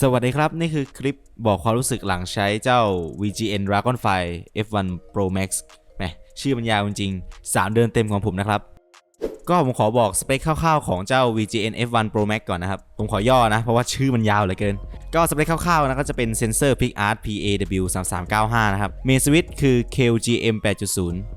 สวัสดีครับ นี่คือคลิปบอกความรู้สึกหลังใช้เจ้า VGN Dragonfly F1 Pro Max แหมชื่อมันยาวจริงๆ 3 เดือนเต็มของผมนะครับ ก็ผมขอบอกสเปคคร่าวๆของเจ้า VGN F1 Pro Max ก่อนนะครับ ผมขอย่อนะ เพราะว่าชื่อมันยาวเหลือเกิน ก็สเปคคร่าวๆนะก็จะเป็นเซนเซอร์ PicArt PAW 3395 นะครับ เมนสวิตคือ KLGM 8.0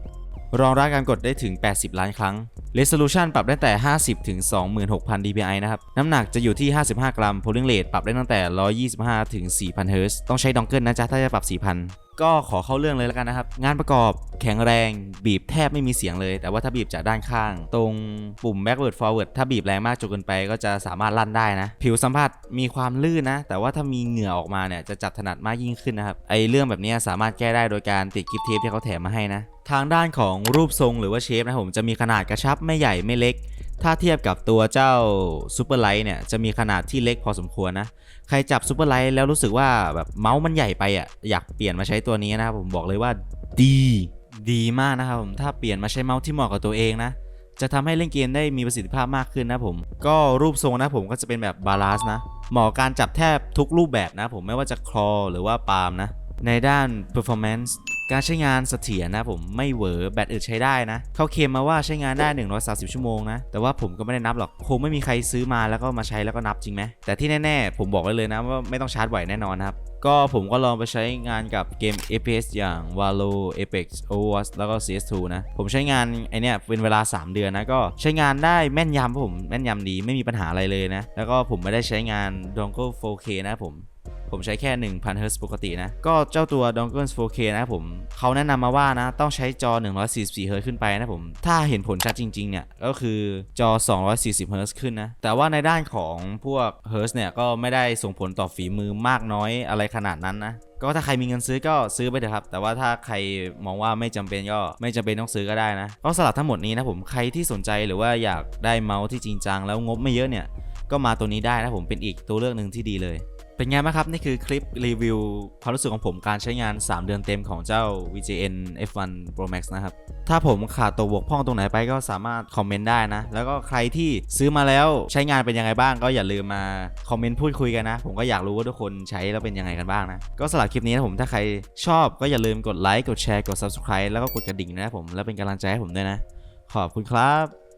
รองรับการกดได้ถึง 80 ล้านครั้ง Resolution ปรับได้แต่ 50 ถึง 26,000 dpi นะครับ น้ำหนักจะอยู่ที่ 55 กรัม Polling rate ปรับได้ตั้งแต่ 125 ถึง 4,000 Hz ต้องใช้ดองเกิลนะจ๊ะ ถ้าจะปรับ 4,000 ก็ขอเข้าเรื่องเลยแล้วกันนะครับ งานประกอบแข็งแรงบีบแทบไม่มีเสียงเลย แต่ว่าถ้าบีบจากด้านข้าง ตรงปุ่ม backward forward ถ้าบีบแรงมากจนเกินไป ก็จะสามารถลั่นได้นะ ผิวสัมผัสมีความลื่นนะ แต่ว่าถ้ามีเหงื่อออกมาเนี่ยจะจับถนัดมากยิ่งขึ้นนะครับ ไอเรื่องแบบนี้สามารถแก้ได้โดยการติดกิฟเทปที่เขาแถมมาให้นะ ทางด้านของรูปทรงหรือว่าเชฟนะผมจะมีขนาดกระชับไม่ใหญ่ไม่เล็ก ถ้าเทียบกับตัวเจ้าซูเปอร์ไลท์เนี่ยจะมีขนาดที่เล็กพอสมควรนะ ใครจับซูเปอร์ไลท์แล้วรู้สึกว่าแบบเมาส์มันใหญ่ไปอะอยากเปลี่ยนมาใช้ตัวนี้นะครับผมบอกเลยว่าดีดีมากนะครับผมถ้าเปลี่ยนมาใช้เมาส์ที่เหมาะกับตัวเองนะจะทำให้เล่นเกมได้มีประสิทธิภาพมากขึ้นนะผม ก็รูปทรงนะผมก็จะเป็นแบบบาลานซ์นะ เหมาะกับการจับแทบทุกรูปแบบนะผมไม่ว่าจะคลอหรือว่าปาล์มนะ ในด้าน performance การใช้งานเสถียรนะผมไม่เหวอแบตอึดใช้ได้นะ เขาเคลมมาว่าใช้งานได้ 130 ชั่วโมงนะ แต่ว่าผมก็ไม่ได้นับหรอก คงไม่มีใครซื้อมาแล้วก็มาใช้แล้วก็นับจริงไหมแต่ที่แน่ๆ ผมบอกไว้เลยนะว่าไม่ต้องชาร์จไหวแน่นอนครับ ก็ผมก็ลองไปใช้งานกับเกม FPS อย่าง Valo Apex Overwatch แล้วก็ CS2 นะ ผมใช้งานไอเนี้ยเป็นเวลา 3 เดือนนะ ก็ใช้งานได้แม่นยำครับผมแม่นยำดีไม่มีปัญหาอะไรเลยนะ แล้วก็ผมไม่ได้ใช้งาน Dongle 4K นะผม ผมใช้แค่ 1,000 Hz ปกตินะ ก็เจ้าตัว Dongle 4K นะผมเขาแนะนำมาว่านะ ต้องใช้จอ 144 Hz ขึ้นไปนะผม ถ้าเห็นผลชัดจริง ๆ เนี่ย ก็คือจอ 240 Hz ขึ้นนะ แต่ว่าในด้านของพวก Hz เนี่ย ก็ไม่ได้ส่งผลต่อฝีมือมากน้อยอะไรขนาดนั้นนะก็ถ้าใครมีเงินซื้อก็ซื้อไปเถอะครับ แต่ว่าถ้าใครมองว่าไม่จำเป็นก็ไม่จำเป็นต้องซื้อก็ได้นะ ก็สลับทั้งหมดนี้นะผมใครที่สนใจหรือว่าอยากได้เมาส์ที่จริงจังแล้วงบไม่เยอะเนี่ย ก็มาตัวนี้ได้นะผมเป็นอีกตัวเลือกหนึ่งที่ดีเลย เป็นไงบ้างครับ นี่คือคลิปรีวิวความรู้สึกของผมการใช้งาน 3 เดือนเต็มของเจ้า VJN F1 Pro Max นะครับ ถ้าผมขาดตัวบกพร่องตรงไหนไปก็สามารถคอมเมนต์ได้นะ แล้วก็ใครที่ซื้อมาแล้วใช้งานเป็นยังไงบ้าง ก็อย่าลืมมาคอมเมนต์พูดคุยกันนะ ผมก็อยากรู้ว่าทุกคนใช้แล้วเป็นยังไงกันบ้างนะ ก็สำหรับคลิปนี้นะผมถ้าใครชอบก็อย่าลืมกดไลค์กดแชร์กด Subscribe แล้วก็กดกระดิ่งนะผมแล้วเป็นกำลังใจให้ผมด้วยนะ ขอบคุณครับ